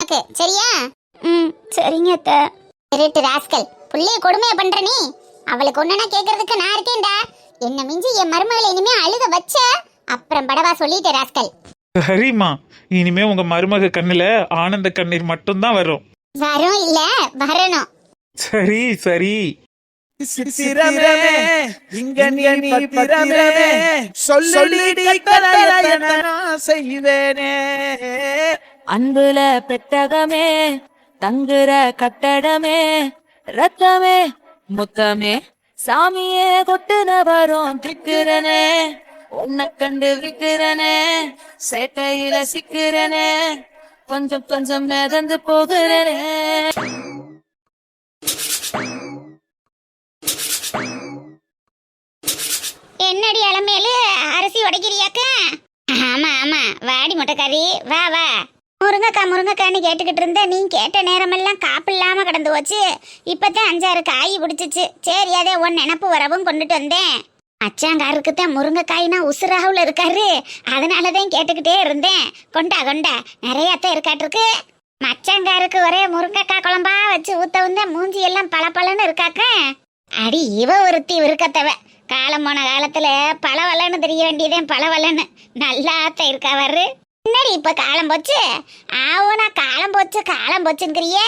உனக்கு சரியா? ம் சரிங்க அத்தை. திருட்டு ராஸ்கல். புள்ளைய கொடுமையா பண்ற நீ? அவளுக்கு ஒண்ணுனா கேக்குறதுக்கு நான் இருக்கேன்டா. என்ன மிஞ்சி என் மருமகளை இனிமே அழுக வச்ச? அப்புறம் படவா சொல்லிட்டு ராஸ்கல். சரிம்மா இனிமே உங்க மருமக கண்ணுல ஆனந்த கண்ணீர் மட்டும்தான் வரும். வரும் இல்ல வரணும். சரி சரி. சித்திரமே இங்க நீ பத்திரமே. செய்வேனே. அன்புல பெட்டகமே தங்குற கட்டடமே ரத்தமே முத்தமே சாமியே கொட்டுன வரும் திக்கிறனே. உன்னை கண்டு விக்கிறனே சேட்டையில சிக்கிறனே கொஞ்சம் கொஞ்சம் மிதந்து போகிறனே. என்னடி அலமேலு அரிசி உடைக்கிறியாக்க? ஆமா ஆமா. வாடி முட்டைக்காரி வா வா. முருங்கக்கா முருங்கக்கான்னு கேட்டுக்கிட்டு இருந்த நீ கேட்ட நேரமெல்லாம் காப்பு இல்லாம கடந்து போச்சு. இப்பதான் அஞ்சாறு காய் பிடிச்சிச்சு. சரி அதே உன் நினப்பு வரவும் கொண்டுட்டு வந்தேன். அச்சாங்காருக்கு தான் முருங்கைக்காய்னா உசுராவில் இருக்காரு. அதனால தான் கேட்டுக்கிட்டே இருந்தேன். கொண்டா கொண்டா. நிறையாத்தான் இருக்காட்டிருக்கு. மச்சாங்காருக்கு ஒரே முருங்கைக்காய் குழம்பா வச்சு ஊத்த வந்தேன் மூஞ்சி எல்லாம் பளபளன்னு இருக்காக்க. அடி இவ ஒருத்தி இருக்கத்தவ காலம் போன காலத்துல பளவலன்னு தெரிய வேண்டியதேன் பளவலன்னு நல்லாத்த இருக்காவாரு என்னடி இப்ப காலம் போச்சு? ஆவுனா காலம் போச்சு காலம் போச்சுங்கிறியே.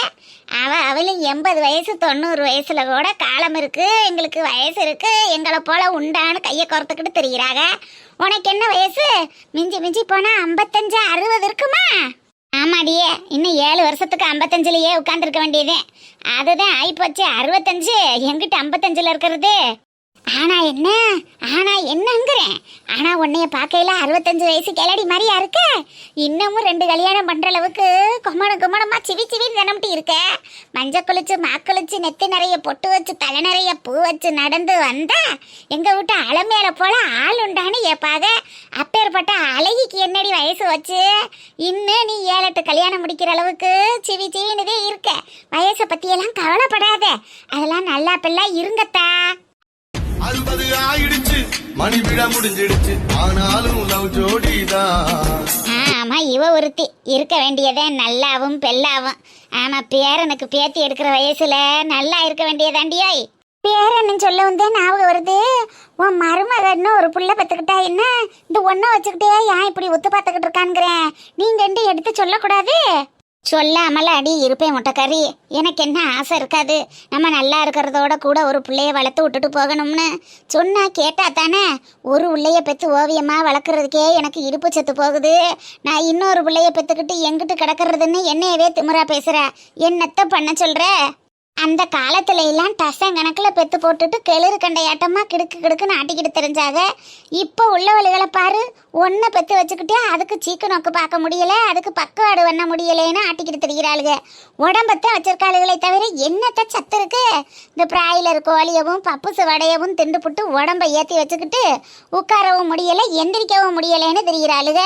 அவ அவளும் எண்பது வயசு தொண்ணூறு வயசுல கூட காலம் இருக்கு எங்களுக்கு வயசு இருக்கு எங்களை போல உண்டான்னு கையை குறத்துக்கிட்டு தெரிகிறாங்க உனக்கு என்ன வயசு? மிஞ்சி மிஞ்சி போனா ஐம்பத்தஞ்சு அறுபது இருக்குமா? ஆமாடியே இன்னும் ஏழு வருஷத்துக்கு ஐம்பத்தஞ்சுலயே உட்காந்துருக்க வேண்டியது. அதுதான் ஆயிப்போச்சு அறுபத்தஞ்சு எங்கிட்ட ஐம்பத்தஞ்சுல இருக்கிறது. ஆனா என்ன? ஆனா என்னங்கிறேன் ஆனா உன்னைய பார்க்கையில அறுபத்தஞ்சு வயசு கிளடி மாதிரியா இருக்க? இன்னமும் ரெண்டு கல்யாணம் பண்ற அளவுக்கு குமண குமணமா சிவி சிவி தினம்ட்டு இருக்க? மஞ்சள் குளிச்சு மாக்குளிச்சு நெத்து நிறைய பொட்டு வச்சு தலை நிறைய பூ வச்சு நடந்து வந்தா? எங்க வீட்டு அலமேல போல ஆள் உண்டான்னு ஏப்பாக அப்பேற்பட்ட அழகிக்கு என்னடி வயசு வச்சு இன்னும் நீ ஏழு கல்யாணம் முடிக்கிற அளவுக்கு சிவி சிவினுதே இருக்க. வயசை பத்தியெல்லாம் கவலைப்படாத. அதெல்லாம் நல்லா பிள்ளை இருங்கத்தா. அறுபது ஆயிடுச்சு. மணி விழா முடிஞ்சிடுச்சு. ஆனாலும் லவ் ஜோடிதான் ஆமா இவ ஒருத்தி. இருக்க வேண்டியதே நல்லாவும் பெல்லாவும். ஆமா பேரனுக்கு பேத்தி எடுக்கிற வயசுல நல்லா இருக்க வேண்டியதாண்டியாய் பேரன்னு சொல்ல வந்தே ஞாபகம் வருது. உன் மருமகன்னு ஒரு புள்ள பத்துக்கிட்டா என்ன? இந்த ஒன்ன வச்சுக்கிட்டே ஏன் இப்படி ஒத்து பார்த்துக்கிட்டு இருக்கான்ங்கிறேன்? நீங்க ரெண்டு எடுத்து சொல்லக்கூடாது. சொல்லாமல அடி இருப்பேன் முட்டைக்கறி. எனக்கு என்ன ஆசை இருக்காது. நம்ம நல்லா இருக்கிறதோட கூட ஒரு பிள்ளைய வளர்த்து விட்டுட்டு போகணும்னு. சொன்னா கேட்டா தானே? ஒரு பிள்ளைய பெற்று ஓவியமா வளர்க்குறதுக்கே எனக்கு இடுப்பு செத்து போகுது. நான் இன்னொரு பிள்ளைய பெற்றுக்கிட்டு எங்கிட்டு கிடக்கிறதுன்னு என்னையவே திமுறா பேசுற. என்னத்த பண்ண சொல்ற? அந்த காலத்துல எல்லாம் டசன் கணக்கில் பெத்து போட்டுட்டு கிளறு கண்டையாட்டமா கிடுக்கு கிடுக்குன்னு ஆட்டிக்கிட்டு தெரிஞ்சாக இப்போ உள்ளவளுகளை பாரு ஒன்றை பெத்து வச்சுக்கிட்டே அதுக்கு சீக்கு நோக்கு பார்க்க முடியல அதுக்கு பக்கவாடு பண்ண முடியலைன்னு ஆட்டிக்கிட்டு திரிகிறாளுங்க உடம்பத்தை வச்சிருக்காளுகளை தவிர என்னத்த சத்து இருக்கு? இந்த பிராயிலர் கோழியவும் பப்புசு வடையவும் திண்டு புட்டு உடம்பை ஏற்றி வச்சுக்கிட்டு உட்காரவும் முடியல எந்திரிக்கவும் முடியலைன்னு தெரிகிறாளுக.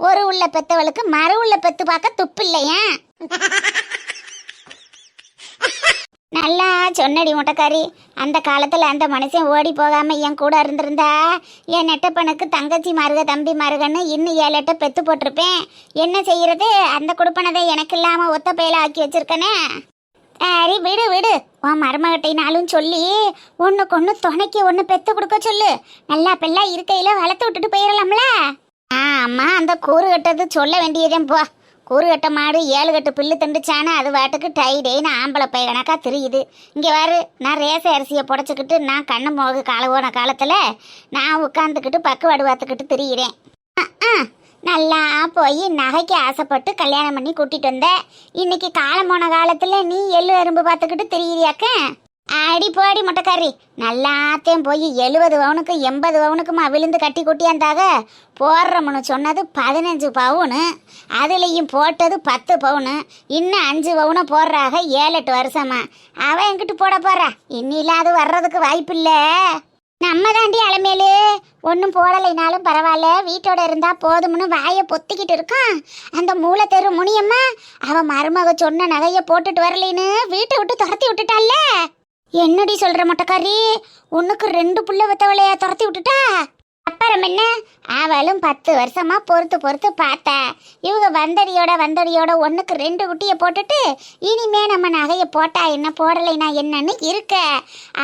ஒரு உள்ள பெத்தவளுக்கு மறு உள்ள பெத்து பார்க்க துப்பு இல்லையா நல்லா சொன்னடி முட்டைக்காரி. அந்த காலத்தில் அந்த மனுஷன் ஓடி போகாமல் என் கூட இருந்திருந்தா என் நெட்டப்பனுக்கு தங்கச்சி மாருக தம்பி மாருகன்னு இன்னும் ஏழு எட்டை பெத்து போட்டிருப்பேன். என்ன செய்யறது? அந்த குடுப்பனதை எனக்கு இல்லாமல் ஒத்த பையில ஆக்கி வச்சிருக்கனே. சரி விடு விடு. உன் மருமகட்டைனாலும் சொல்லி ஒன்றுக்கு ஒன்று துணைக்கு ஒன்று பெத்து கொடுக்க சொல்லு. நல்லா பிள்ளை இருக்கையில் வளர்த்து விட்டுட்டு போயிடலாம்ல ஆமா அந்த கூறு கட்டது சொல்ல வேண்டியதேன் போ. ஒரு கட்ட மாடு ஏழு கட்டு புல்லு திண்டுச்சானே அது வாட்டுக்கு டைடேன்னு ஆம்பளை பை கணக்கா தெரியுது. இங்கே வேறு நான் ரேச அரிசியை புடச்சிக்கிட்டு நான் கண்ணு மோகு கால போன காலத்தில் நான் உட்காந்துக்கிட்டு பக்குவாடு பார்த்துக்கிட்டு திரியிறேன். நல்லா போய் நகைக்கு ஆசைப்பட்டு கல்யாணம் பண்ணி கூட்டிகிட்டு வந்தேன் இன்னைக்கு காலம் போன காலத்தில் நீ எள்ளு அரும்பு பார்த்துக்கிட்டு திரியிறியாக்க? அடி போடி முட்டைக்காரி நல்லாத்தையும் போய் எழுபது பவுனுக்கு எண்பது பவுனுக்குமா விழுந்து கட்டி குட்டியாந்தாக போடுறோம்னு சொன்னது பதினஞ்சு பவுனு. அதுலேயும் போட்டது பத்து பவுனு. இன்னும் அஞ்சு பவுனை போடுறாக ஏழு எட்டு வருஷமா. அவன் எங்கிட்டு போட போறா? இன்னில அது வர்றதுக்கு வாய்ப்பு இல்லை நம்ம தாண்டி அலமேலு. ஒன்றும் போடலைனாலும் பரவாயில்ல. வீட்டோட இருந்தா போதும்னு வாயை பொத்திக்கிட்டு இருக்கான். அந்த மூளை தெரு முனியம்மா அவன் மருமக சொன்ன நகையை போட்டுட்டு வரலைன்னு வீட்டை விட்டு துரத்தி விட்டுட்டால என்னடி சொல்ற மொட்டைக்காரி? உனக்கு ரெண்டு புள்ள வித்தவளையா துரத்தி விட்டுட்டா? அப்புறம் என்ன? அவளும் பத்து வருஷமா பொறுத்து பொறுத்து பார்த்தா. இவங்க வந்தடியோட வந்தடியோட ஒண்ணுக்கு ரெண்டு குட்டியை போட்டுட்டு இனிமே நம்ம நகையை போட்டா என்ன போடலைனா என்னன்னு இருக்க.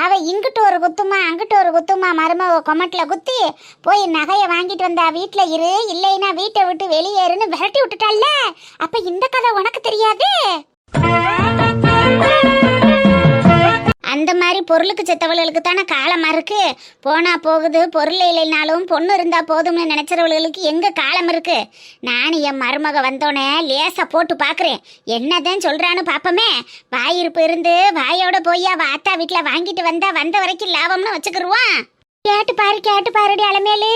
அவ இங்கிட்டு ஒரு குத்துமா அங்கிட்டு ஒரு குத்துமா மருமக கொமட்டில் குத்தி போய் நகையை வாங்கிட்டு வந்தா வீட்டில் இரு இல்லைன்னா வீட்டை விட்டு வெளியேறுன்னு விரட்டி விட்டுட்டால அப்ப இந்த கதை உனக்கு தெரியாது? அந்த மாதிரி பொருளுக்கு செத்தவளுக்கு தானே காலமாக இருக்கு? போனால் போகுது பொருள் இல்லைனாலும் பொண்ணு இருந்தால் போதும்னு நினச்சிறவளுக்கு எங்கே காலம் இருக்குது நான் என் மருமக வந்தோடனே லேசாக போட்டு பார்க்குறேன் என்னதான் சொல்கிறான்னு பாப்போமே. வாயிருப்பு இருந்து வாயோட போய் வாத்தா அத்தா வாங்கிட்டு வந்தா வந்த வரைக்கும் லாபம்னு வச்சுக்கிடுவான் கேட்டு பாரு கேட்டு பாருடி அலமேலு.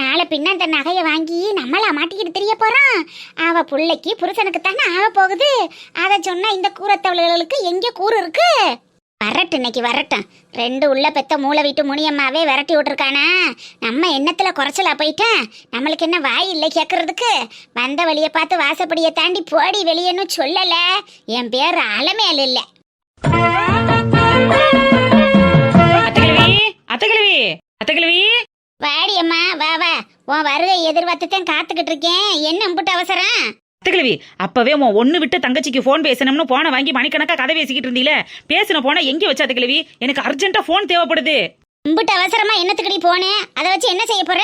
நாளை பின்ன அந்த நகையை வாங்கி நம்மளா மாட்டிக்கிட்டு தெரிய போகிறான் அவள் பிள்ளைக்கு புருஷனுக்கு தானே ஆக போகுது அதை சொன்னால் இந்த கூரத்தவளுகளுக்கு எங்கே கூறு இருக்கு? வரட்டும் இன்னைக்கு வரட்டும். ரெண்டு உள்ள பெத்த மூளை வீட்டு முனியம்மாவே விரட்டி விட்டுருக்கானா? நம்ம எண்ணத்துல குறைச்சலா போயிட்டேன் நம்மளுக்கு என்ன வாய் இல்லை கேட்கறதுக்கு வந்த வழியை பார்த்து வாசப்படியை தாண்டி போடி வெளியேன்னு சொல்லல. என் பேர் அலமேல் இல்லை. அத்தகிழவி அத்தகிழவி வாடி அம்மா வா வா. உன் வருகை எதிர்பார்த்து தான் காத்துக்கிட்டு இருக்கேன். என்ன அம்புட்டு அவசரம்? அத்தகிழவி அப்பவே உன் ஒண்ணு விட்டு தங்கச்சிக்கு ஃபோன் பேசணும்னு போனை வாங்கி மணிக்கணக்கா கதை பேசிக்கிட்டு இருந்தீல? பேசின போன எங்க வச்ச அத்தகிழவி எனக்கு அர்ஜென்ட்டா ஃபோன் தேவைப்படுது. அம்புட்டு அவசரமா என்னத்துக்கடி போனேன் அதை வச்சு என்ன செய்ய போற?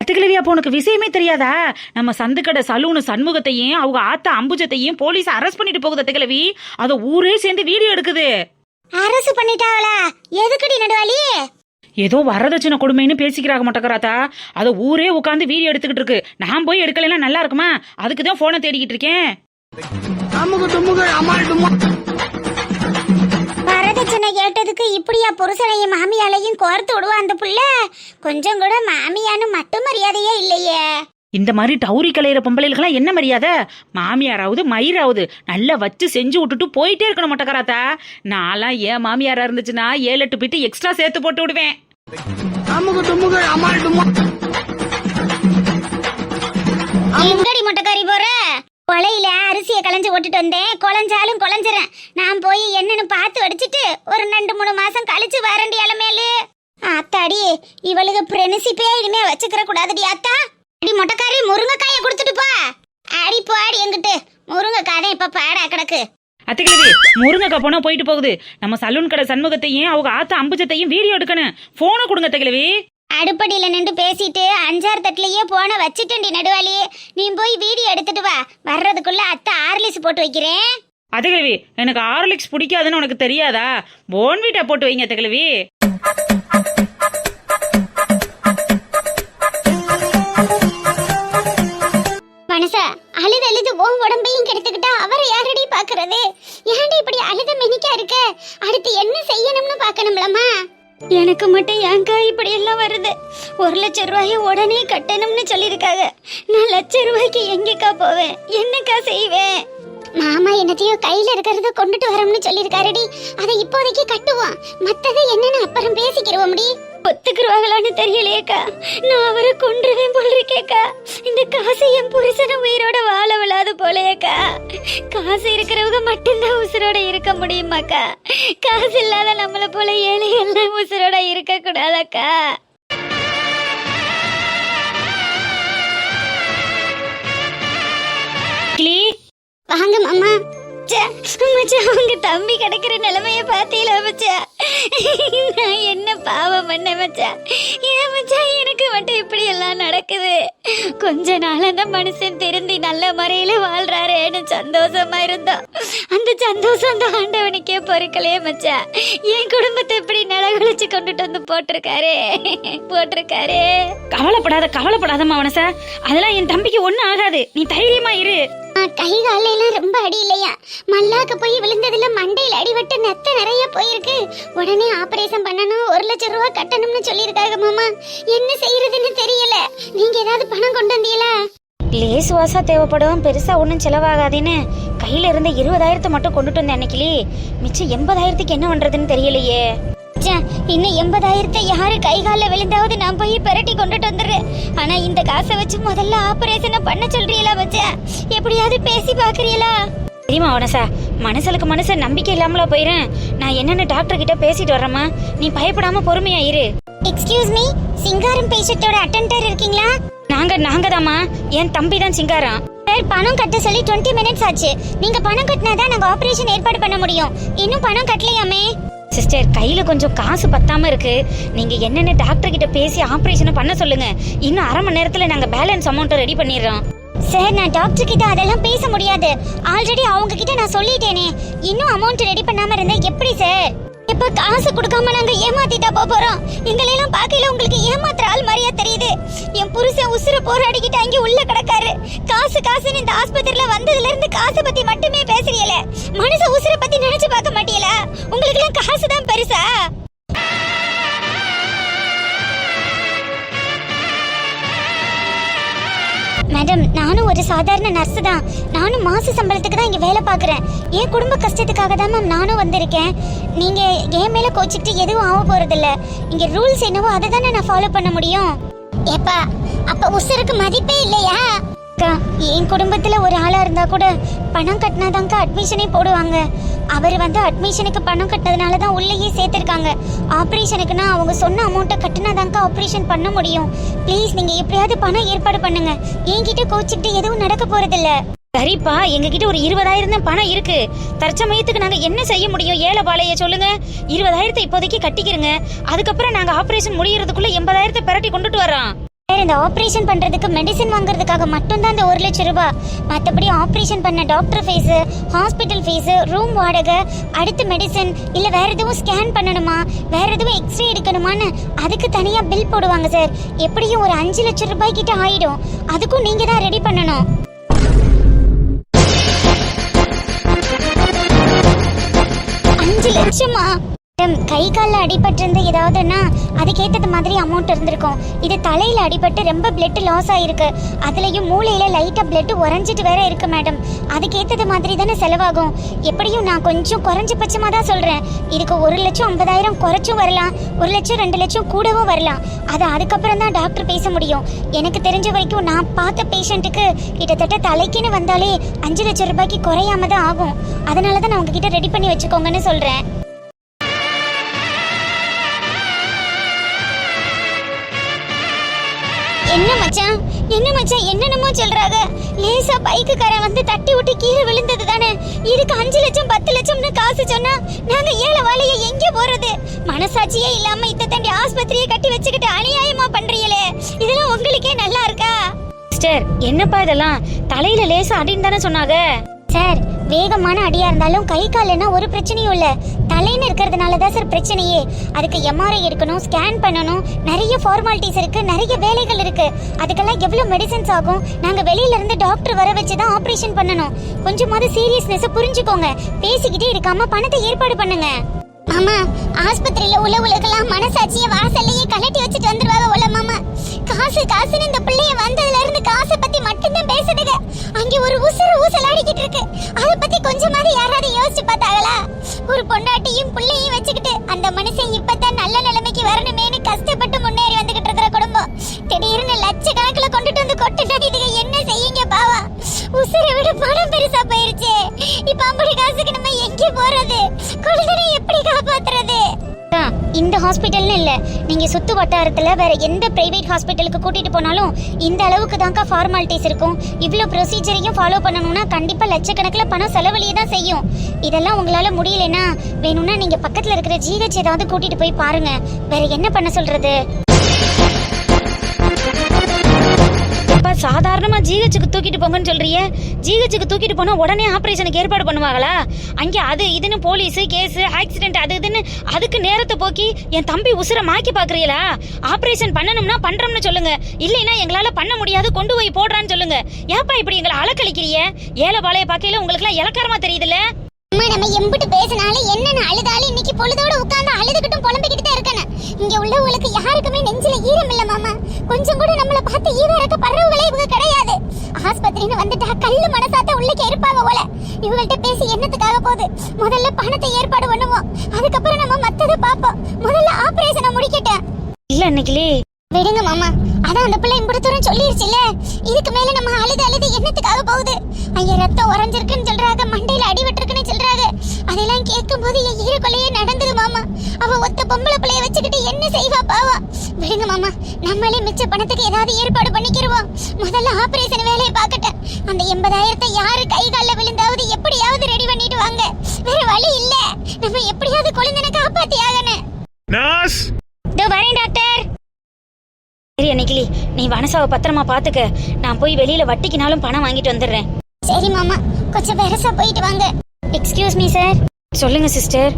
அத்தகிழவி அப்போ உனக்கு விஷயமே தெரியாதா? நம்ம சந்துக்கடை சலூனு சண்முகத்தையும் அவங்க ஆத்தா அம்புஜத்தையும் போலீஸ் அரெஸ்ட் பண்ணிட்டு போகுது அத்தகிழவி அத ஊரே சேர்ந்து வீடியோ எடுக்குது. அரசு பண்ணிட்டாங்களா எதுக்குடி நடுவாளி? ஏதோ வரதட்சணை கொடுமைன்னு பேசிக்கிறாங்க மாட்டக்கராத்தா. அதை ஊரே உட்காந்து வீடியோ எடுத்துக்கிட்டு இருக்கு. நான் போய் எடுக்கலைன்னா நல்லா இருக்குமா? அதுக்கு தான் போனை தேடிக்கிட்டு இருக்கேன். வரதட்சணை கேட்டதுக்கு இப்படியா புருஷனையும் மாமியாலையும் கோர்த்து விடுவா அந்த புள்ள? கொஞ்சம் கூட மாமியான்னு மட்டும் மரியாதையே இல்லையே. இந்த மாதிரி டவுரி கலையிற பொம்பளைகளுக்கெல்லாம் என்ன மரியாதை? மாமியாராவது மயிராவது நல்லா வச்சு செஞ்சு விட்டுட்டு போயிட்டே இருக்கணும் மட்டக்கராத்தா. நான்லாம் ஏன் மாமியாரா இருந்துச்சுன்னா ஏழு எட்டு பிட்டு எக்ஸ்ட்ரா சேர்த்து போட்டு விடுவேன். எங்கடி முட்டைக்காரி போற? கொலையில அரிசியை களைஞ்சு ஓட்டுட்டு வந்தேன். குழஞ்சாலும் குழஞ்சிறேன் நான் போய் என்னன்னு பார்த்து வடிச்சிட்டு ஒரு ரெண்டு மூணு மாசம் கழிச்சு வரண்டி இளமேலு அத்தாடி இவளுக்கு பிரெனிசிப்பே இனிமே வச்சுக்கிற கூடாதுடி அத்தா அடி முட்டைக்காரி முருங்கைக்காய கொடுத்துட்டு போ. அடி போடி எங்கிட்டு. முருங்கைக்காய் தான் இப்ப பாடா கிடக்கு. அத்தைக்கிழவி முருங்கக்கா போனா போயிட்டு போகுது. நம்ம சலூன் கடை சண்முகத்தையும் அவங்க ஆத்தா அம்புஜத்தையும் வீடியோ எடுக்கணும்? போனை கொடுங்க அத்தைக்கிழவி அடுப்படியில நின்று பேசிட்டு அஞ்சாறு தட்டுலயே போன வச்சுட்டேன்டி நடுவாளி. நீ போய் வீடியோ எடுத்துட்டு வா. வர்றதுக்குள்ள அத்தை ஆர்லிஸ் போட்டு வைக்கிறேன். அத்தைக்கிழவி எனக்கு ஆர்லிக்ஸ் பிடிக்காதுன்னு உனக்கு தெரியாதா? போன்வீட்டா போட்டு வைங்க அத்தைக்கிழவி மனசா அழுது அழுது உன் உடம்பையும் கெடுத்துக்கிட்டா அவரை யாரடி பாக்குறது ஏன்டி இப்படி அழுத மெனிக்கா இருக்க? அடுத்து என்ன செய்யணும்னு பாக்கணும்லம்மா எனக்கு மட்டும் ஏங்கா இப்படி எல்லாம் வருது. ஒரு லட்சம் ரூபாய உடனே கட்டணும்னு சொல்லியிருக்காங்க. நான் லட்ச ரூபாய்க்கு எங்கக்கா போவேன்? என்னக்கா செய்வேன்? மாமா என்னத்தையும் கையில இருக்கிறத கொண்டுட்டு வரோம்னு சொல்லியிருக்காருடி. அதை இப்போதைக்கு கட்டுவோம். மத்தது என்னன்னு அப்புறம் பேசிக்கிறோம்டி ஒத்துக்குருவாங்களான்னு தெரியலையேக்கா நான் அவரை கொன்றுவேன் போல் இருக்கேக்கா இந்த காசு என் புருஷன உயிரோட வாழ விழாது போலயேக்கா காசு இருக்கிறவங்க மட்டும்தான் உசுரோட இருக்க முடியுமாக்கா காசு இல்லாத நம்மள போல ஏழைகள்லாம் உசுரோட இருக்க கூடாதாக்கா வாங்க மாமா. மச்சான் மச்சான் உங்க தம்பி கிடைக்கிற நிலைமைய பார்த்தீங்களா மச்சான் நான் என்ன பாவம் பண்ண மச்சான் ஏன் மச்சான் எனக்கு மட்டும் இப்படி எல்லாம் நடக்குது? கொஞ்ச நாள் அந்த மனுஷன் திருந்தி நல்ல முறையில வாழ்றாருன்னு சந்தோஷமா இருந்தோம். அந்த சந்தோஷம் அந்த ஆண்டவனுக்கே பொறுக்கலையே மச்சான் என் குடும்பத்தை இப்படி நிலகுலிச்சு கொண்டுட்டு வந்து போட்டிருக்காரு போட்டிருக்காரு. கவலைப்படாத கவலைப்படாதம்மா மனசா. அதெல்லாம் என் தம்பிக்கு ஒன்றும் ஆகாது. நீ தைரியமா இரு. கை காலையெல்லாம் ரொம்ப அடி இல்லையா மல்லாக்க போய் விழுந்ததுல மண்டையில் அடிபட்டு நெத்த நிறைய போயிருக்கு. உடனே ஆபரேஷன் பண்ணணும் ஒரு லட்சம் ரூபா கட்டணும்னு சொல்லியிருக்காங்க மாமா. என்ன செய்யறதுன்னு தெரியல. நீங்க ஏதாவது பணம் கொண்டு வந்தீங்களா? லேஸ் வாசா தேவைப்படும். பெருசா ஒன்றும் செலவாகாதுன்னு கையில இருந்த இருபதாயிரத்தை மட்டும் கொண்டுட்டு வந்தேன் அன்னைக்கு மிச்சம் எண்பதாயிரத்துக்கு என்ன பண்றதுன்னு தெரியலையே. இன்னும் எண்பதாயிரத்தை யாரு கை காலில் விழுந்தாவது நான் போய் பெரட்டி கொண்டுட்டு வந்துடுறேன். ஆனா இந்த காசை வச்சு முதல்ல ஆபரேஷனை பண்ண சொல்றீங்களா மச்சான் எப்படியாவது பேசி பாக்குறீங்களா தெரியுமா உனசா மனசலுக்கு மனச நம்பிக்கை இல்லாமலா போயிறேன் நான் என்னென்ன டாக்டர் கிட்ட பேசிட்டு வர்றேம்மா. நீ பயப்படாம பொறுமையா இரு. எக்ஸ்கியூஸ் மீ சிங்காரம் பேஷண்டோட அட்டெண்டர் இருக்கீங்களா? நாங்க நாங்க தாம்மா என் தம்பி தான் சிங்காரம். சார் பணம் கட்ட சொல்லி 20 மினிட்ஸ் ஆச்சு. நீங்க பணம் கட்டினாதான் நாங்க ஆபரேஷன் ஏற்பாடு பண்ண முடியும். இன்னும் பணம் கட்டலையாமே? சிஸ்டர் கையில் கொஞ்சம் காசு பத்தாமல் இருக்குது நீங்கள் என்னென்ன டாக்டர் கிட்ட பேசி ஆப்ரேஷனை பண்ண சொல்லுங்கள் இன்னும் அரை மணி நேரத்தில் நாங்கள் பேலன்ஸ் அமௌண்ட்டை ரெடி பண்ணிடுறோம். சார் நான் டாக்டர் கிட்ட அதெல்லாம் பேச முடியாது. ஆல்ரெடி அவங்க கிட்ட நான் சொல்லிட்டேனே. இன்னும் அமௌண்ட் ரெடி பண்ணாமல் இருந்தேன் எப்படி சார் இப்ப காசு கொடுக்காம நாங்க ஏமாத்திட்டா போக போறோம். எங்களை எல்லாம் பார்க்கையில உங்களுக்கு ஏமாத்துற ஆள் மாதிரியா தெரியுது. என் புருஷன் உசுர போராடிக்கிட்டு அங்கே உள்ள கிடக்காரு. காசு காசுன்னு இந்த ஆஸ்பத்திரியில வந்ததுல இருந்து காசை பத்தி மட்டுமே பேசுறீல மனுஷ உசுர பத்தி நினைச்சு பார்க்க மாட்டீங்களா? உங்களுக்கு எல்லாம் காசு தான் பெருசா? மேடம் நானும் ஒரு சாதாரண நர்ஸ் தான். நானும் மாச சம்பளத்துக்கு தான் இங்கே வேலை பார்க்குறேன். என் குடும்ப கஷ்டத்துக்காக தான் மேம் நானும் வந்திருக்கேன். நீங்கள் என் மேலே கோச்சிக்கிட்டு எதுவும் ஆக போகிறதில்ல இங்கே ரூல்ஸ் என்னவோ அதை தானே நான் ஃபாலோ பண்ண முடியும். ஏப்பா அப்போ உசுருக்கு மதிப்பே இல்லையா? அக்கா என் குடும்பத்தில் ஒரு ஆளாக இருந்தால் கூட பணம் கட்டினாதாங்க அட்மிஷனே போடுவாங்க. அவர் வந்து அட்மிஷனுக்கு பணம் கட்டதுனால தான் உள்ளேயே சேர்த்துருக்காங்க. ஆப்ரேஷனுக்குன்னா அவங்க சொன்ன அமௌண்ட்டை கட்டினா கட்டினாதாங்க ஆப்ரேஷன் பண்ண முடியும். ப்ளீஸ் நீங்கள் எப்படியாவது பணம் ஏற்பாடு பண்ணுங்க. என்கிட்ட கோச்சிக்கிட்டு எதுவும் நடக்க போகிறதில்ல சரிப்பா எங்ககிட்ட ஒரு இருபதாயிரம் தான் பணம் இருக்கு. தற்சமயத்துக்கு நாங்க என்ன செய்ய முடியும்? ஏழை பாளைய சொல்லுங்க. இருபதாயிரத்தை இப்போதைக்கு கட்டிக்கிறங்க அதுக்கப்புறம் நாங்க ஆபரேஷன் முடியறதுக்குள்ள எண்பதாயிரத்தை பிரட்டி கொண்டுட்டு வரோம் இந்த ஆப்ரேஷன் பண்றதுக்கு மெடிசன் வாங்குறதுக்காக மட்டும்தான் இந்த ஒரு லட்சம் ரூபாய். மற்றபடி ஆப்ரேஷன் பண்ண doctor fees hospital fees room வாடகை அடுத்து மெடிசன் இல்லை வேற எதுவும் ஸ்கேன் பண்ணணுமா வேற எதுவும் எக்ஸ்ரே எடுக்கணுமான்னு அதுக்கு தனியாக பில் போடுவாங்க சார். எப்படியும் ஒரு அஞ்சு லட்சம் ரூபாய் கிட்ட ஆயிடும். அதுக்கும் நீங்க தான் ரெடி பண்ணணும். அஞ்சு லட்சமா? மேடம் கை காலில் அடிபட்டிருந்து ஏதாவதுன்னா அதுக்கேற்றது மாதிரி அமௌண்ட் இருந்திருக்கும். இது தலையில் அடிபட்டு ரொம்ப பிளட் லாஸ் ஆகிருக்கு அதுலேயும் மூளையில் லைட்டாக பிளட் உறைஞ்சிட்டு வேற இருக்கு மேடம் அதுக்கேற்றது மாதிரி தானே செலவாகும். எப்படியும் நான் கொஞ்சம் குறைஞ்சபட்சமாக தான் சொல்கிறேன் இதுக்கு ஒரு லட்சம் ஐம்பதாயிரம் குறைச்சும் வரலாம். ஒரு லட்சம் ரெண்டு லட்சம் கூடவும் வரலாம். அது அதுக்கப்புறம் தான் டாக்டர் பேச முடியும். எனக்கு தெரிஞ்ச வரைக்கும் நான் பார்த்த பேஷண்ட்டுக்கு கிட்டத்தட்ட தலைக்குன்னு வந்தாலே அஞ்சு லட்சம் ரூபாய்க்கு குறையாம தான் ஆகும். அதனால தான் நான் உங்ககிட்ட ரெடி பண்ணி வச்சுக்கோங்கன்னு சொல்கிறேன் என்ன மச்சான்? என்ன மச்சான்? என்னென்னமோ சொல்றாங்க. லேசா பைக்குக்காரன் வந்து தட்டி விட்டு கீழே விழுந்தது தானே? இதுக்கு அஞ்சு லட்சம் பத்து லட்சம்னு காசு சொன்னா நாங்க ஏழை வாழைய எங்க போறது? மனசாட்சியே இல்லாம இத்த தண்டி ஆஸ்பத்திரியை கட்டி வச்சுக்கிட்டு அநியாயமா பண்றீங்களே. இதெல்லாம் உங்களுக்கே நல்லா இருக்கா? சிஸ்டர் என்னப்பா இதெல்லாம்? தலையில லேசா அடின்னு தானே சொன்னாங்க. சார் வேகமான அடியா இருந்தாலும் கை கால்னா ஒரு பிரச்சனையும் இல்ல. தலைன்னு இருக்கிறதுனால தான் சார் பிரச்சனையே. அதுக்கு எம்ஆர்ஐ எடுக்கணும் ஸ்கேன் பண்ணணும். நிறைய ஃபார்மாலிட்டிஸ் இருக்கு நிறைய வேலைகள் இருக்கு. அதுக்கெல்லாம் எவ்வளவு மெடிசன்ஸ் ஆகும்? நாங்க வெளியில இருந்து டாக்டர் வர வச்சு தான் ஆபரேஷன் பண்ணணும். கொஞ்சமாவது சீரியஸ்னஸ் புரிஞ்சுக்கோங்க. பேசிக்கிட்டே இருக்காம பணத்தை ஏற்பாடு பண்ணுங்க. மாமா ஆஸ்பத்திரியில உள்ள உலகெல்லாம் மனசாட்சிய வாசல்லையே கலட்டி வச்சுட்டு வந்துருவாங்க உள்ள மாமா. காசு காசுன்னு இந்த பிள்ளைய வந்ததுல இருந்து காசை பத்தி மட்டும் பேசுதுங்க அங்க ஒரு உசுறு ஊசலாடிக்கிட்டு இருக்கு. அத பத்தி கொஞ்சமாவது யாராவது யோசிச்சு பார்த்தாங்களா? ஒரு பொண்டாட்டியும் பிள்ளையும் வச்சுக்கிட்டு அந்த மனுஷன் இப்பதான் நல்ல நிலைமைக்கு வரணுமேனு கஷ்டப்பட்டு முன்னேறி திடீர்னு லட்சக்கணக்கில் கொண்டுட்டு வந்து கொட்டுனா இதுக்கு என்ன செய்யுங்க பாவா? உசுரை விட பணம் பெருசா போயிருச்சு. இப்ப அம்படி காசுக்கு நம்ம எங்க போறது? குழந்தை எப்படி காப்பாத்துறது? இந்த ஹாஸ்பிட்டல்னு இல்ல. நீங்க சுத்து வட்டாரத்துல வேற எந்த பிரைவேட் ஹாஸ்பிட்டலுக்கு கூட்டிட்டு போனாலும் இந்த அளவுக்கு தான்க்கா ஃபார்மாலிட்டிஸ் இருக்கும். இவ்வளோ ப்ரொசீஜரையும் ஃபாலோ பண்ணணும்னா கண்டிப்பா லட்சக்கணக்கில் பணம் செலவழியே தான் செய்யும். இதெல்லாம் உங்களால முடியலன்னா வேணும்னா நீங்க பக்கத்துல இருக்கிற ஜிஹெச் ஏதாவது கூட்டிட்டு போய் பாருங்க. வேற என்ன பண்ண சொல்றது? சாதாரணமாக ஜிஹெச்சுக்கு தூக்கிட்டு போங்கன்னு சொல்றியே? ஜிஹெச்சுக்கு தூக்கிட்டு போனால் உடனே ஆப்ரேஷனுக்கு ஏற்பாடு பண்ணுவாங்களா? அங்கே அது இதுன்னு போலீஸ் கேஸ் ஆக்சிடென்ட் அது இதுன்னு அதுக்கு நேரத்தை போக்கி என் தம்பி உசுரை மாக்கி பார்க்குறீங்களா ஆப்ரேஷன் பண்ணணும்னா பண்ணுறோம்னு சொல்லுங்க. இல்லைன்னா எங்களால் பண்ண முடியாது கொண்டு போய் போடுறான்னு சொல்லுங்க. ஏப்பா இப்படி எங்களை அலக்கழிக்கிறீங்க? ஏழை பாளைய பார்க்கையில உங்களுக்குலாம் இலக்காரமாக தெரியுதுல்ல? அம்மா நம்ம எம்பிட்டு பேசினாலும் என்னென்ன அழுதாலும் இன்னைக்கு பொழுதோட உட்காந்து அழுதுகிட்டும் புலம்பிக்கிட்டு இங்க உள்ளவங்களுக்கு யாருக்குமே நெஞ்சில ஈரம் இல்ல மாமா. கொஞ்சம் கூட நம்மள பார்த்து ஈரம் இருக்க பறவுகளே இவங்க கிடையாது. ஆஸ்பத்திரின்னு வந்துட்டா கல்லு மனசாத்த உள்ளே இருப்பாங்க போல. இவங்கள்ட்ட பேசி என்னத்துக்காக போகுது? முதல்ல பணத்தை ஏற்பாடு பண்ணுவோம். அதுக்கப்புறம் நம்ம மத்தத பாப்போம் முதல்ல ஆபரேஷனை முடிக்கட்டும். இல்ல அன்னைக்கிளி விடுங்க மாமா. அதான் அந்த பிள்ளை இம்புடு தூரம் சொல்லிருச்சுல இதுக்கு மேல நம்ம அழுது அழுது என்னத்துக்காக போகுது? ஐயா ரத்தம் உறைஞ்சிருக்குன்னு சொல்றாங்க. மண்டையில சொல்றாங்க அதெல்லாம் கேட்கும் போது என் ஈரக்கொலையே நடந்தது மாமா. அவ ஒத்த பொம்பளை பிள்ளைய வச்சுக்கிட்டு என்ன செய்வா பாவா? விடுங்க மாமா. நம்மளே மிச்ச பணத்துக்கு ஏதாவது ஏற்பாடு பண்ணிக்கிருவோம். முதல்ல ஆபரேஷன் வேலையை பார்க்கட்டும். அந்த எண்பதாயிரத்தை யாரு கை கால்ல விழுந்தாவது எப்படியாவது ரெடி பண்ணிட்டு வாங்க. வேற வழி இல்ல. நம்ம எப்படியாவது குழந்தைனை காப்பாத்தி ஆகணும். நர்ஸ் இதோ வரேன் டாக்டர். சரி அன்னைக்கிளி நீ வனசாவை பத்திரமா பாத்துக்க நான் போய் வெளியில வட்டிக்குனாலும் பணம் வாங்கிட்டு வந்துடுறேன். சரி மாமா. கொஞ்சம் பெருசா போயிட்டு வாங்க. எக்ஸ்கியூஸ் மீ சார் சொல்லுங்க சிஸ்டர்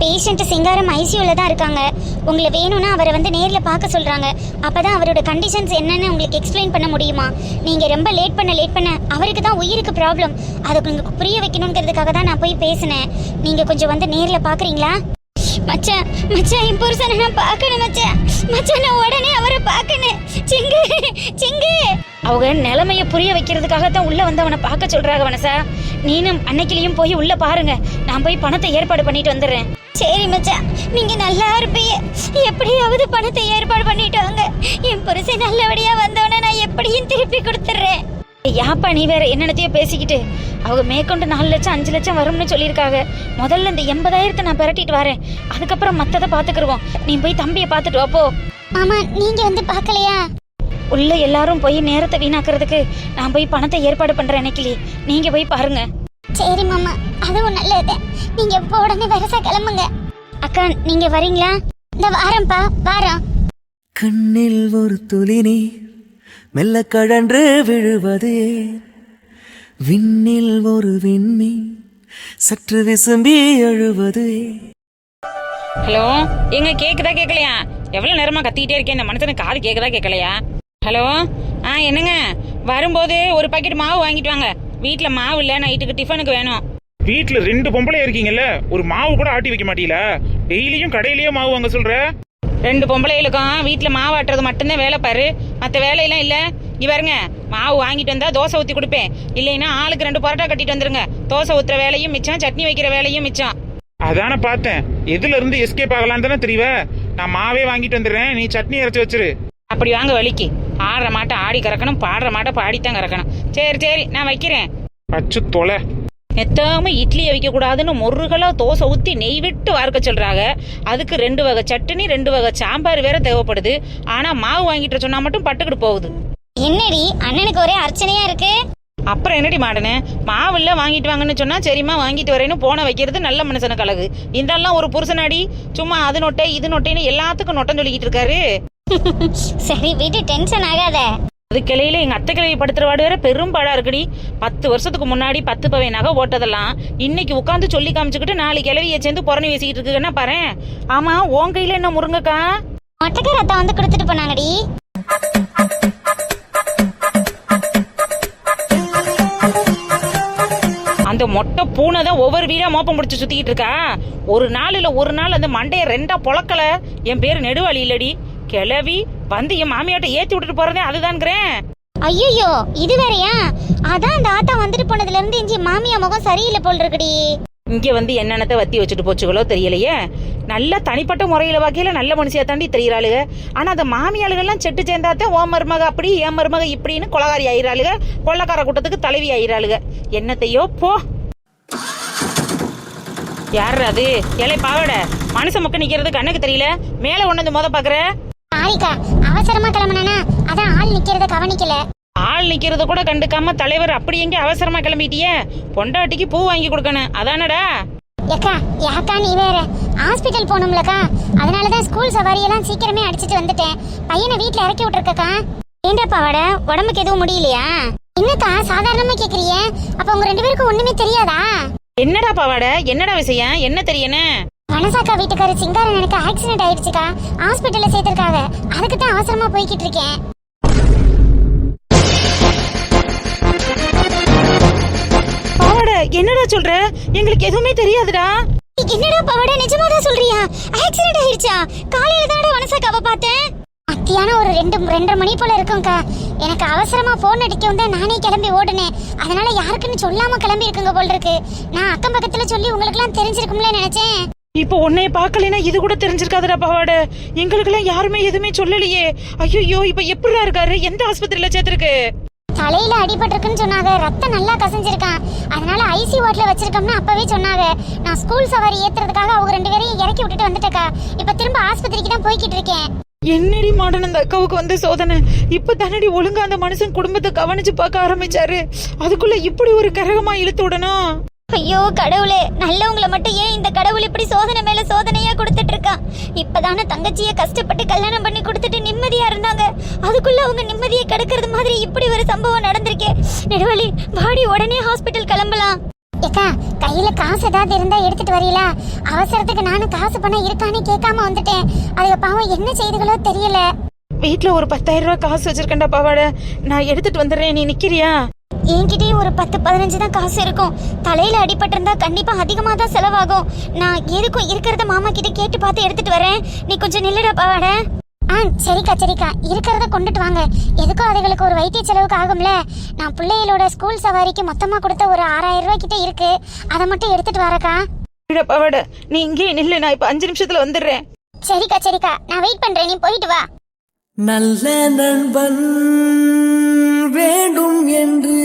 பேஷண்ட் சிங்காரம் ஐசியூல தான் இருக்காங்க. உங்களை வேணும்னா அவரை வந்து நேரில் பார்க்க சொல்கிறாங்க அப்போ தான் அவரோட கண்டிஷன்ஸ் என்னன்னு உங்களுக்கு எக்ஸ்பிளைன் பண்ண முடியுமா? நீங்கள் ரொம்ப லேட் பண்ண லேட் பண்ண அவருக்கு தான் உயிருக்கு ப்ராப்ளம் அதை உங்களுக்கு புரிய வைக்கணுங்கிறதுக்காக தான் நான் போய் பேசினேன். நீங்கள் கொஞ்சம் வந்து நேரில் பார்க்குறீங்களா? மச்சான் மச்சான் என் புருஷனை நான் பார்க்கணும் மச்சான் மச்சான் நான் உடனே அவரை பார்க்கணும். சிங்கு சிங்கு. அவங்க நிலைமைய புரிய வைக்கிறதுக்காக தான் உள்ள வந்து அவனை பார்க்க சொல்றாங்க வனசா நீனும் அன்னைக்கிலையும் போய் உள்ள பாருங்க. நான் போய் பணத்தை ஏற்பாடு பண்ணிட்டு வந்துடுறேன். சரி மச்சான் நீங்க நல்லா இருப்பீங்க. எப்படியாவது பணத்தை ஏற்பாடு பண்ணிட்டு வாங்க. என் புருஷன் நல்லபடியா வந்தோடனே நான் எப்படியும் திருப்பி கொடுத்துட்றேன். யாப்பா நீ வேற என்னென்னத்தையோ பேசிக்கிட்டு? அவங்க மேற்கொண்டு நாலு லட்சம் அஞ்சு லட்சம் வரும்னு சொல்லியிருக்காங்க. முதல்ல இந்த எண்பதாயிரத்தை நான் பெரட்டிட்டு வரேன். அதுக்கப்புறம் மத்ததை பாத்துக்கிருவோம். நீ போய் தம்பியை பார்த்துட்டு வா போ. மாமா நீங்க வந்து பார்க்கலையா உள்ள எல்லாரும் போய் நேரத்தை வீணாக்குறதுக்கு நான் போய் பணத்தை ஏற்பாடு பண்றேன் அன்னைக்கிளி நீங்க போய் பாருங்க. சரி மாமா. அதுவும் நல்லது. நீங்க இப்போ உடனே வரசா கிளம்புங்க. அக்கா நீங்க வரீங்களா? இந்த வாரம்ப்பா வாரம். கண்ணில் ஒரு துளி நீர். மெல்ல கழன்று விழுவது. விண்ணில் ஒரு விண்ணி சற்று விசும்பி அழுவது ஹலோ எங்க கேக்குதா கேட்கலையா எவ்வளவு நேரமா கத்திக்கிட்டே இருக்கேன் இந்த மனுஷனுக்கு காது கேக்குதா கேட்கலையா ஹலோ ஆ என்னங்க? வரும்போது ஒரு பாக்கெட் மாவு வாங்கிட்டு வாங்க. வீட்ல மாவு இல்ல நைட்டுக்கு டிஃபனுக்கு வேணும். வீட்ல ரெண்டு பொம்பளை இருக்கீங்கல்ல ஒரு மாவு கூட ஆட்டி வைக்க மாட்டீங்களா? டெய்லியும் கடையிலயே மாவு வாங்க சொல்ற? ரெண்டு பொம்பளைகளுக்கும் வீட்ல மாவு ஆட்டுறது மட்டும்தான் வேலை பாரு. மற்ற வேலையெல்லாம் இல்ல. இவருங்க மாவு வாங்கிட்டு வந்தா தோசை ஊத்தி கொடுப்பேன். இல்லைன்னா ஆளுக்கு ரெண்டு பரோட்டா கட்டிட்டு வந்துருங்க. தோசை ஊத்துற வேலையும் மிச்சம் சட்னி வைக்கிற வேலையும் மிச்சம். அதானே பார்த்தேன். எதுல இருந்து எஸ்கேப் ஆகலான்னு தானே தெரியவ? நான் மாவே வாங்கிட்டு வந்துடுறேன். நீ சட்னி அரைச்சு வச்சிரு. அப்படி வாங்க வலிக்கு ஆடுற மாட்டை ஆடி கறக்கணும் பாடுற மாட்டை பாடித்தான் கறக்கணும். சரி சரி நான் வைக்கிறேன். அச்சு தொலை. எத்தாம இட்லியை வைக்க கூடாதுன்னு முருகலா தோசை ஊத்தி நெய் விட்டு வார்க்க சொல்றாங்க. அதுக்கு ரெண்டு வகை சட்னி ரெண்டு வகை சாம்பார் வேற தேவைப்படுது. ஆனா மாவு வாங்கிட்டு சொன்னா மட்டும் பட்டுக்கிட்டு போகுது. என்னடி? அண்ணனுக்கு ஒரே அர்ச்சனையா இருக்கு? அப்புறம் என்னடி மாடனு? மாவுல வாங்கிட்டு வாங்கன்னு சொன்னா சரிம்மா வாங்கிட்டு வரேன்னு போன வைக்கிறது நல்ல மனுஷனுக்கு அழகு இந்தெல்லாம் ஒரு புருஷனாடி. சும்மா அது நொட்டை இது நொட்டைன்னு எல்லாத்துக்கும் நொட்டம் சொல்லிக்கிட்டு இருக்காரு. சரி வீட்டு டென்ஷன் ஆகாத. அது கிளையில எங்க அத்தை கிளையை படுத்துறவாடு வேற பெரும் பாடா இருக்குடி. பத்து வருஷத்துக்கு முன்னாடி பத்து பவை நகை ஓட்டதெல்லாம். இன்னைக்கு உட்காந்து சொல்லி காமிச்சுக்கிட்டு நாலு கிளவிய சேர்ந்து புறணி பேசிக்கிட்டு இருக்குன்னா பாரு. ஆமா உன் கையில என்ன முருங்கக்கா? மொட்டைக்கார அத்தா வந்து கொடுத்துட்டு போனாங்கடி. அந்த மொட்டை பூனை தான் ஒவ்வொரு வீடா மோப்பம் முடிச்சு சுத்திக்கிட்டு இருக்கா. ஒரு நாள் இல்ல ஒரு நாள் அந்த மண்டைய ரெண்டா பொளக்கல என் பேரு நெடுவாளி இல்லடி. கிளவி வந்து என் மாமியாட்ட ஏத்தி விட்டுட்டு போறதே அதுதான்ங்கிறேன். ஐயோ இது வேறயா? அதான் அந்த ஆத்தா வந்துட்டு போனதுல இருந்து இஞ்சி மாமியா முகம் சரியில்லை போல் இருக்குடி இங்க வந்து என்னென்னத்தை வத்தி வச்சுட்டு போச்சுகளோ தெரியலையே. நல்ல தனிப்பட்ட முறையில வகையில நல்ல மனுஷியா தாண்டி தெரியறாளுக. ஆனா அந்த மாமியாளுகெல்லாம் செட்டு சேர்ந்தாத்தான் ஓ மருமக அப்படி என் மருமக இப்படின்னு கொலகாரி ஆயிராளுக கொள்ளக்கார கூட்டத்துக்கு தலைவி ஆயிராளுக என்னத்தையோ போ. யார் அது? ஏலே பாவட. மனுஷ முக்க நிக்கிறது கண்ணுக்கு தெரியல. மேல வந்து மொத பாக்குற? ஆரிக்கா அவசரமா கிளம்புனானா? அதான் ஆள் நிக்கிறத கவனிக்கல. ஆள் நிக்கிறத கூட கண்டுக்காம தலைவர் அப்படி எங்க அவசரமா கிளம்பிட்டியே? பொண்டாட்டிக்கு பூ வாங்கி கொடுக்கணும். அதானடா? ஏக்கா யாக்கா நீ வேற. ஹாஸ்பிட்டல் போகணும்லக்கா. அதனாலதான் ஸ்கூல் சவாரி எல்லாம் சீக்கிரமே அடிச்சிட்டு வந்துட்டேன். பையனை வீட்ல இறக்கி விட்டுருக்கக்கா. ஏண்டா பாவாட உடம்புக்கு எதுவும் முடியலையா? என்னக்கா சாதாரணமா கேக்குறிய? அப்ப உங்க ரெண்டு பேருக்கும் ஒண்ணுமே தெரியாதா? என்னடா பாவாட என்னடா விஷயம்? என்ன தெரியணும்? வனசாக்கா வீட்டுக்காரர் சிங்காரன் எனக்கு ஆக்சிடென்ட் ஆயிடுச்சுக்கா. ஹாஸ்பிட்டல்ல சேர்த்திருக்காங்க. அதுக்கு தான் அவசரமா போய்கிட்டு இருக்கேன். பாவாட என்னடா சொல்ற? எங்களுக்கு எதுவுமே தெரியாதுடா. என்னடா பாவாடா நிஜமா தான் சொல்றியா? ஆக்சிடென்ட் ஆயிடுச்சா? காலையில தானடா வனசாக்காவை பார்த்தேன். மத்தியானம் ஒரு ரெண்டு ரெண்டரை மணி போல இருக்கும்க்கா. எனக்கு அவசரமா போன் அடிக்கவும் தான் நானே கிளம்பி ஓடுனேன். அதனால யாருக்குன்னு சொல்லாம கிளம்பி இருக்குங்க போல இருக்கு. நான் அக்கம் பக்கத்துல சொல்லி உங்களுக்கு எல்லாம் தெரிஞ்சிருக்கும்ல நினைச்சேன். இப்போ உன்னைய பார்க்கலைன்னா இது கூட தெரிஞ்சிருக்காதுடா பாவாட. எங்களுக்கெல்லாம் யாருமே எதுவுமே சொல்லலையே. ஐயோ இப்ப எப்படிடா இருக்காரு? எந்த ஆஸ்பத்திரியில சேர்த்திருக்கு? தலையில அடிபட்டிருக்குன்னு சொன்னாங்க. ரத்தம் நல்லா கசிஞ்சிருக்கான். அதனால ஐசி வார்ட்ல வச்சிருக்கோம்னு அப்பவே சொன்னாங்க. நான் ஸ்கூல் சவாரி ஏத்துறதுக்காக அவங்க ரெண்டு பேரையும் இறக்கி விட்டுட்டு வந்துட்டேக்கா. இப்ப திரும்ப ஆஸ்பத்திரிக்கு தான் போய்கிட்டு இருக்கேன். என்னடி மாடன் அந்த அக்காவுக்கு வந்த சோதனை? இப்ப தானடி ஒழுங்கா அந்த மனுஷன் குடும்பத்தை கவனிச்சு பார்க்க ஆரம்பிச்சாரு. அதுக்குள்ள இப்படி ஒரு கரகமா இழுத்து விடணும்? ஐயோ கடவுளே. நல்லவங்கள மட்டும் ஏன் இந்த கடவுள் இப்படி சோதனை மேல சோதனையா கொடுத்துட்டு இருக்கான்? இப்பதானே தங்கச்சிய கஷ்டப்பட்டு கல்யாணம் பண்ணி கொடுத்துட்டு நிம்மதியா இருந்தாங்க. அதுக்குள்ள அவங்க நிம்மதியை கெடுக்கிறது மாதிரி இப்படி ஒரு சம்பவம் நடந்திருக்கே. நெடுவழி வாடி உடனே ஹாஸ்பிட்டல் கிளம்பலாம். ஏக்கா கையில காசு ஏதாவது இருந்தா எடுத்துட்டு வரீங்களா? அவசரத்துக்கு நானும் காசு பணம் இருக்கான்னு கேட்காம வந்துட்டேன். அதுக்கு பாவம் என்ன செய்துகளோ தெரியல. வீட்ல ஒரு பத்தாயிரம் ரூபாய் காசு வச்சிருக்கேன்டா பாவாட. நான் எடுத்துட்டு வந்துடுறேன். நீ நிக்கிறியா? என்கிட்டயும் ஒரு பத்து பதினஞ்சு தான் காசு இருக்கும். தலையில அடிபட்டிருந்தா கண்டிப்பா அதிகமா தான் செலவாகும். நான் எதுக்கும் இருக்கிறத மாமா கிட்ட கேட்டு பார்த்து எடுத்துட்டு வரேன். நீ கொஞ்சம் நில்லுடா பாவாட. ஆ சரிக்கா சரிக்கா. இருக்கிறத கொண்டுட்டு வாங்க. எதுக்கும் அதுகளுக்கு ஒரு வைத்திய செலவுக்கு ஆகும்ல? நான் பிள்ளைகளோட ஸ்கூல் சவாரிக்கு மொத்தமா கொடுத்த ஒரு ஆறாயிரம் ரூபாய் கிட்ட இருக்கு. அதை மட்டும் எடுத்துட்டு வரக்கா. பாவாட. நீ இங்கே நில்லு. நான் இப்ப அஞ்சு நிமிஷத்துல வந்துடுறேன். சரிக்கா சரிக்கா. நான் வெயிட் பண்றேன். நீ போயிட்டு வா. நல்ல நண்பன். வேண்டும் என்று